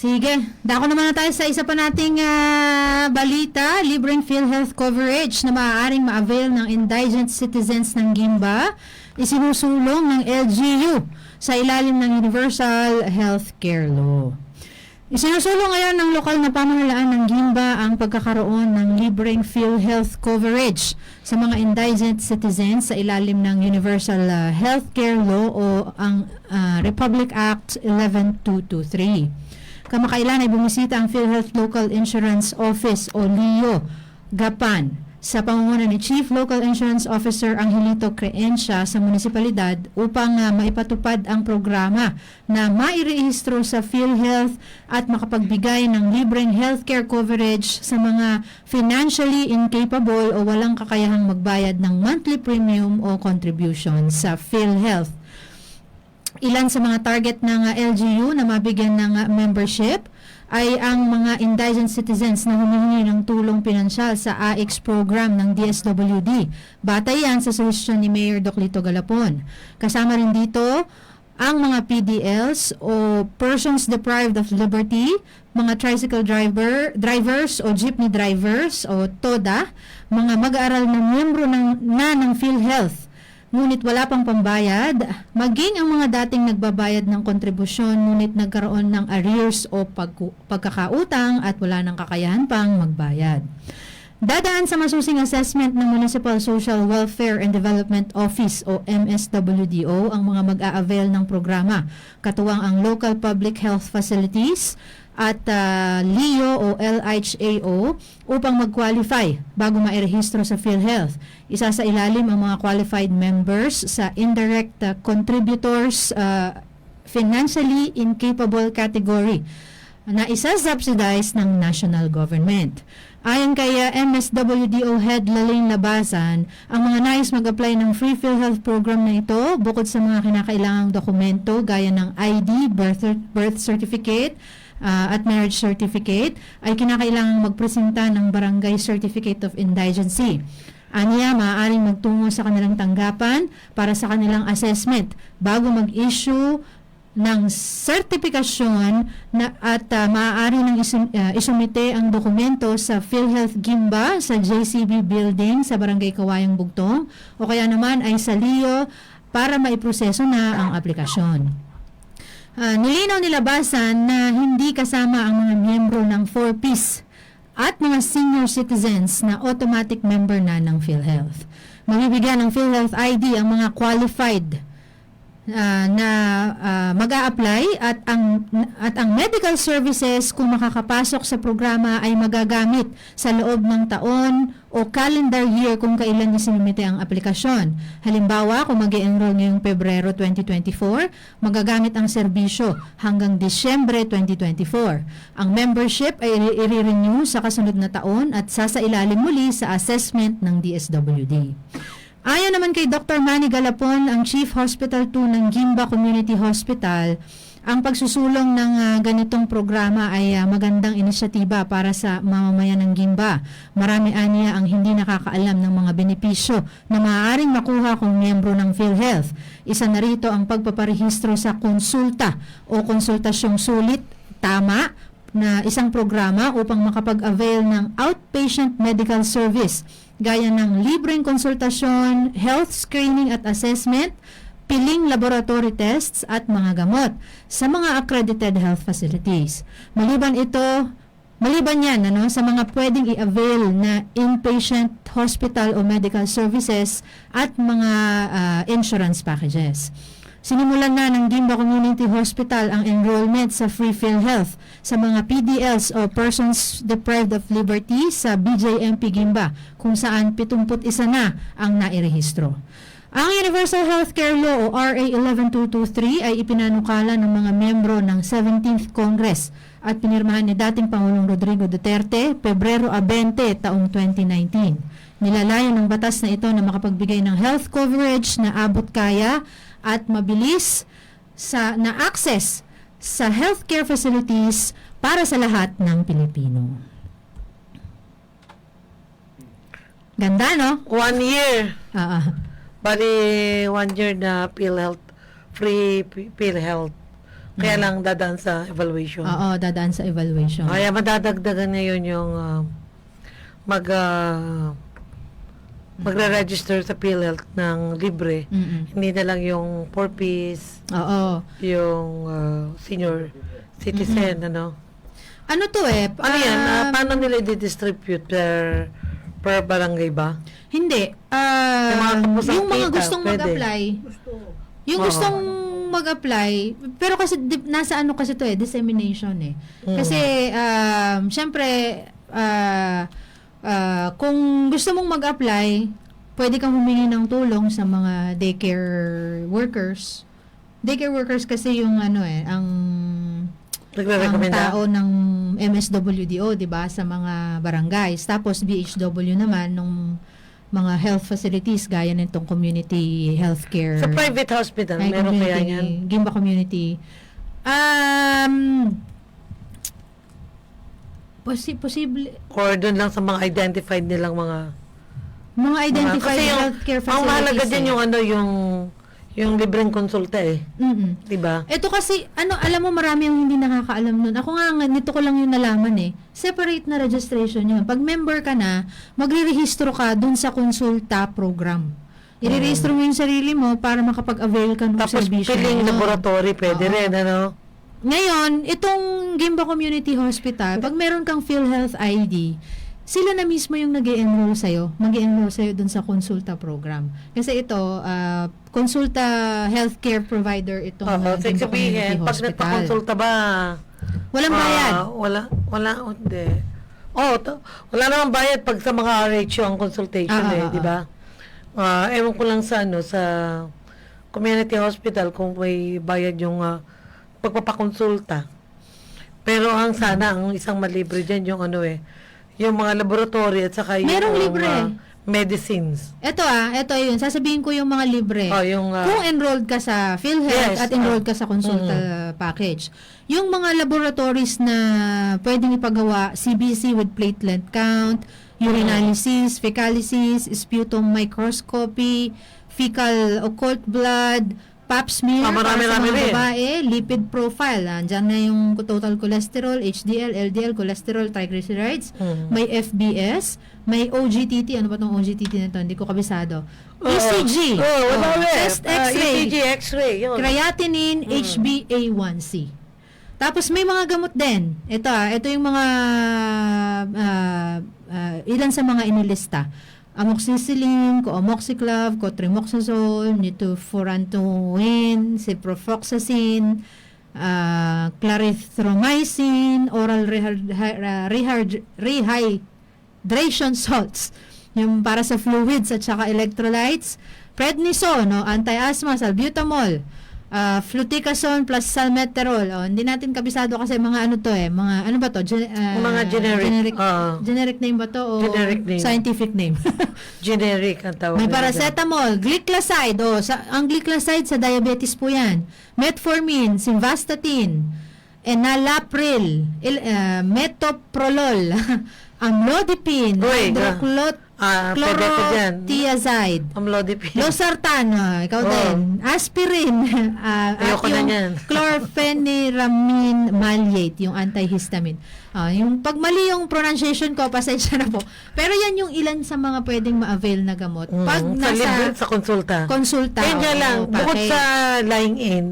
Sige, dako naman na tayo sa isa pa nating ah, balita, libreng PhilHealth coverage na maaaring ma-avail ng indigent citizens ng Gimba, isinusulong ng LGU sa ilalim ng Universal Healthcare Law. Isinusulong ngayon ng lokal na pamahalaan ng Gimba ang pagkakaroon ng libreng PhilHealth coverage sa mga indigent citizens sa ilalim ng Universal ah, Healthcare Law o ang ah, Republic Act 11223. Kamakailan ay bumisita ang PhilHealth Local Insurance Office o LIO, Gapan, sa pangunguna ni Chief Local Insurance Officer Angelito Creencia sa munisipalidad upang ah, maipatupad ang programa na mairehistro sa PhilHealth at makapagbigay ng libreng healthcare coverage sa mga financially incapable o walang kakayahang magbayad ng monthly premium o contribution sa PhilHealth ilan sa mga target ng uh, LGU na mabigyan ng uh, membership ay ang mga indigent citizens na humihingi ng tulong pinansyal sa AX program ng DSWD. Batay yan sa suhestyon ni Mayor Doclito Galapon. Kasama rin dito ang mga PDLs o persons deprived of liberty, mga tricycle driver, drivers o jeepney drivers o TODA, mga mag-aaral na miyembro ng, na ng PhilHealth ngunit wala pang pambayad, maging ang mga dating nagbabayad ng kontribusyon ngunit nagkaroon ng arrears o pagku- pagkakautang at wala ng kakayahan pang magbayad. Dadaan sa masusing assessment ng Municipal Social Welfare and Development Office o MSWDO ang mga mag-a-avail ng programa, katuwang ang local public health facilities, at ah, LIO o LHAO upang mag-qualify bago mairehistro sa PhilHealth. Isa sa ilalim ang mga qualified members sa indirect ah, contributors ah, financially incapable category na isa-subsidize ng national government. Ayon kay uh, MSWDO Head Lalaine Labasan, ang mga nais mag-apply ng Free PhilHealth program na ito, bukod sa mga kinakailangang dokumento gaya ng ID, birth, birth certificate, uh, at marriage certificate, ay kinakailangang magpresenta ng Barangay Certificate of Indigency. Aniya, maaaring magtungo sa kanilang tanggapan para sa kanilang assessment bago mag-issue ng sertifikasyon na at uh, maaari nang isu- uh, isumite ang dokumento sa PhilHealth Gimba sa JCB Building sa Barangay Kawayang Bugtong o kaya naman ay sa LIO para maiproseso na ang aplikasyon. Ah, nilinaw nilabasan na hindi kasama ang mga miyembro ng 4Ps at mga senior citizens na automatic member na ng PhilHealth. Mabibigyan ng PhilHealth ID ang mga qualified ah, na ah, mag-a-apply at ang at ang medical services kung makakapasok sa programa ay magagamit sa loob ng taon o calendar year kung kailan isinumite ang aplikasyon. Halimbawa, kung mag enroll ngayong Pebrero 2024, magagamit ang serbisyo hanggang Disyembre 2024. Ang membership ay i-renew sa kasunod na taon at sasailalim muli sa assessment ng DSWD. Ayon naman kay Dr. Manny Galapon, ang Chief Hospital 2 ng Gimba Community Hospital, ang pagsusulong ng ah, ganitong programa ay ah, magandang inisyatiba para sa mamamayan ng Gimba. Marami aniya ang hindi nakakaalam ng mga benepisyo na maaaring makuha kung miyembro ng PhilHealth. Isa na rito ang pagpaparehistro sa konsulta o konsultasyong sulit, tama, na isang programa upang makapag-avail ng outpatient medical service gaya ng libreng konsultasyon, health screening at assessment, piling laboratory tests at mga gamot sa mga accredited health facilities. Maliban ito, maliban yan ano, sa mga pwedeng i-avail na inpatient hospital o medical services at mga ah, insurance packages. Sinimulan na ng Gimba Community Hospital ang enrollment sa Free PhilHealth sa mga PDLs o Persons Deprived of Liberty sa BJMP Gimba kung saan 71 na ang nairehistro. Ang Universal Healthcare Law o RA 11223 ay ipinanukala ng mga membro ng 17th Congress at pinirmahan ni dating Pangulong Rodrigo Duterte Pebrero 20 taong 2019. Nilalayo ng batas na ito na makapagbigay ng health coverage na abot kaya at mabilis sa na access sa healthcare facilities para sa lahat ng Pilipino. Ganda, no? One year. Ah, ah. Bali, one year na PhilHealth, free PhilHealth Kaya Mm. lang dadaan sa evaluation. Oo, dadaan sa evaluation. Kaya madadagdagan ngayon yung ah, mag ah, magre-register sa PhilHealth ng libre. Mm-mm. Hindi na lang yung 4-piece, Oo. yung ah, senior citizen, ano. Ano to eh? Ano yan? Ah, um, paano nila i-distribute per, per barangay ba? Hindi. Ah, Yung mga yung mga kita, gustong pwede. mag-apply, yung Oo. gustong mag-apply, pero kasi di- nasa ano kasi to eh, dissemination eh. Mm. Kasi um, syempre ah, ah, kung gusto mong mag-apply, pwede kang humingi ng tulong sa mga daycare workers. Daycare workers kasi yung ano eh, ang ang tao ng MSWDO, 'di ba, sa mga barangays. Tapos BHW naman nung mga health facilities gaya nitong community healthcare. Sa private hospital, meron kaya yan? Gimba community. Um posi- posible Or doon lang sa mga identified nilang mga... mga identified Kasi yung- healthcare Ang facilities. mahalaga eh. din yung ano, yung yung libreng konsulta eh. Mm-mm. 'Di ba? Ito kasi, ano, alam mo marami ang hindi nakakaalam nun. Ako nga, nito ko lang yung nalaman eh. Separate na registration yun. Pag member ka na, magre-rehistro ka dun sa konsulta program. I-rehistro mo yung sarili mo para makapag-avail ka ng Tapos servisyo. piling na yun. laboratory, pwede Oo. rin, ano? Ngayon, itong Gimba Community Hospital, pag meron kang PhilHealth ID, sila na mismo yung nag enroll sa'yo. mag enroll sa'yo dun sa konsulta program. Kasi ito, ah, konsulta healthcare provider itong uh, so, Gimba Community pag Hospital. nagpakonsulta ba, Walang bayad. ah, wala, wala, hindi. Oh, to, wala namang bayad pag sa mga ratio ang consultation Ah, eh, ah, di ba? Ah, ewan ko lang sa ano, sa community hospital kung may bayad yung ah, pagpapakonsulta. Pero ang sana, ang isang malibre dyan yung ano eh, yung mga laboratory at saka yung Merong libre. ah, medicines. Ito ah, ito yun. Sasabihin ko yung mga libre. Oh, yung ah, Kung enrolled ka sa PhilHealth Yes, at enrolled ah. ka sa consulta package. Yung mga laboratories na pwedeng ipagawa, CBC with platelet count, urinalysis, fecalysis, sputum microscopy, fecal occult blood, pap smear Ah, marami, para sa mga rin. babae, lipid profile. Andiyan na yung total cholesterol, HDL, LDL, cholesterol, triglycerides, mm. may FBS, may OGTT, ano ba tong OGTT na to? Hindi ko kabisado. Oo. ECG, Oh, wala oh, ulit. chest Ah, x-ray, ECG, x-ray, yun. creatinine, Mm. HbA1c. Tapos may mga gamot din. Ito ah, ito yung mga ah, ah, ilan sa mga inilista. Amoxicillin, Coamoxiclav, Cotrimoxazole, Nitrofurantoin, Ciprofloxacin, uh, Clarithromycin, oral rehyd- rehyd- rehydration salts, yung para sa fluids at saka electrolytes, prednisone, no, anti-asthma, salbutamol, uh, fluticasone plus salmeterol. Oh, hindi natin kabisado kasi mga ano to eh, mga ano ba to? Gen- ah, Mga generic, generic, ah. generic name ba to o Generic name. scientific name? Generic ang tawag. May paracetamol, glycoside, oh, sa, ang glycoside sa diabetes po yan. Metformin, simvastatin, enalapril, il, ah, metoprolol, amlodipine, hydroclot, Ah, pwede ko dyan. chlorothiazide, Amlodipine. losartan, ah, ikaw Oh. din, aspirin, ah, at Ayoko na yung yan. chlorpheniramine maleate, yung antihistamine. Ah, yung pag mali yung pronunciation ko, pasensya na po. Pero yan yung ilan sa mga pwedeng ma-avail na gamot. Mm, Pag sa nasa libre, sa konsulta. konsulta. Kaya nga oo, lang, bukod package. sa lying in,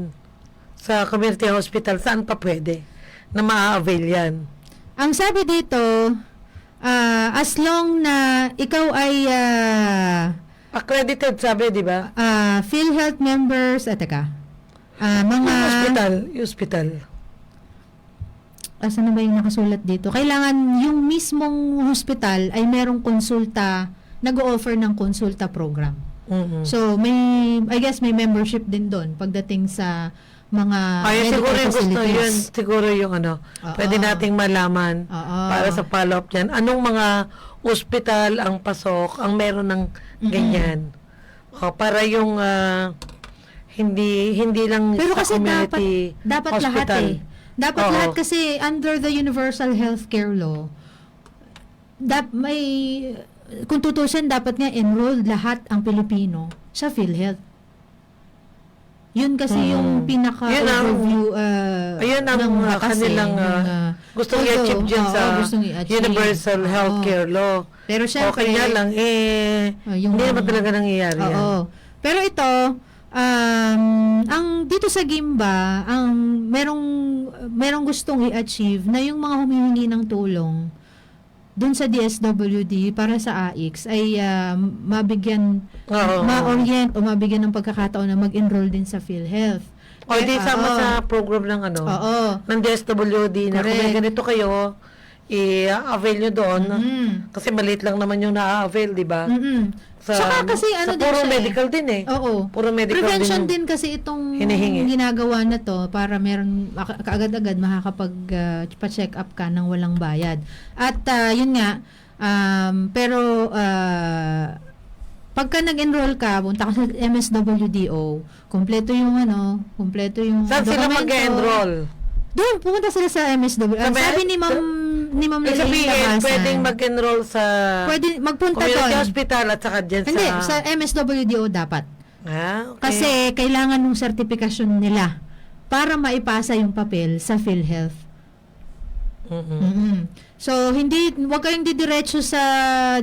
sa community hospital, saan pa pwede na ma-avail yan? Ang sabi dito, ah, as long na ikaw ay ah, Accredited, sabi, di ba? ah, PhilHealth members, at teka, ah, mga, Yung hospital, yung hospital. asan na ba yung nakasulat dito? Kailangan yung mismong hospital ay merong konsulta, nag-o-offer ng konsulta program. Mm-mm. So, may, I guess may membership din doon pagdating sa mga Ay, medical siguro yung gusto yun, siguro yung ano, Oo. pwede nating malaman Oo. para sa follow-up dyan. Anong mga ospital ang pasok, ang meron ng ganyan? O, para yung ah, hindi hindi lang Pero sa kasi community dapat lahat hospital. eh. Dapat Oo. lahat kasi under the Universal Healthcare Law, dap may kung tutusin dapat nga enrolled lahat ang Pilipino sa PhilHealth. Yun kasi Mm. yung pinaka Yun ang- overview uh, Ayun ang ng eh, kanilang ng, uh, uh, gustong although, i-achieve dyan sa gustong i-achieve. Universal. Healthcare Law. Pero syempre, okay nga lang, eh, Oh, yung- hindi naman talaga nangyayari yan. Oo. Pero ito, um, ang dito sa Gimba, ang merong merong gustong i-achieve na yung mga humihingi ng tulong dun sa DSWD para sa AIX ay ah, mabigyan Oo. ma-orient o mabigyan ng pagkakataon na mag-enroll din sa PhilHealth. O, di Eh, sama oo. sa program ng ano, Oo. ng DSWD na kung may Correct. ganito kayo, i-avail nyo doon. Mm. Kasi maliit lang naman yung na-avail, di ba? Mm-mm. Sa, Saka kasi sa ano din puro siya eh. medical din eh. Oo. Puro medical Prevention din. din kasi itong hinihingi. ginagawa na to para meron kaagad-agad makakapag uh, pa-check up ka ng walang bayad. At uh, yun nga um, pero uh, pagka nag-enroll ka, punta ka sa MSWDO, kumpleto yung ano, kumpleto yung Saan sila dokumento. mag-enroll? Doon, pumunta sila sa. Ang Sabi- sabi ni Ma'am ni Ma'am Lalaine sabihin, Labasan, pwedeng mag-enroll sa pwede magpunta community doon. hospital at saka dyan Hindi, sa... sa MSWDO dapat. Ah, okay. Kasi kailangan ng sertifikasyon nila para maipasa yung papel sa PhilHealth. Mm-mm. mm So, hindi, wag kayong didiretso sa,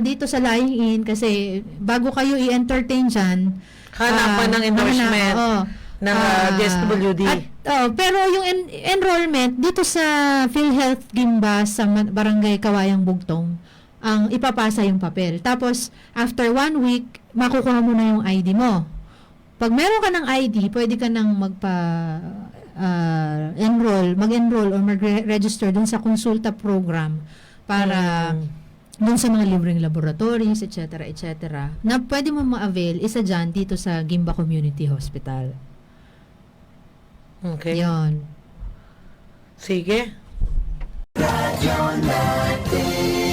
dito sa lying in kasi bago kayo i-entertain dyan, Hanapan ah, ng endorsement oo. Ng uh, Ah, DSWD. At, oh, pero yung en- enrollment dito sa PhilHealth Gimba sa Barangay Kawayang Bugtong, ang ipapasa yung papel. Tapos, after one week, makukuha mo na yung ID mo. Pag meron ka ng ID, pwede ka nang magpa ah, enroll, mag-enroll or mag-register dun sa konsulta program para Mm. dun sa mga libreng laboratories, etc., etc., na pwede mo ma-avail, isa dyan dito sa Gimba Community Hospital. Okay. Yun. Sige. Radyo natin.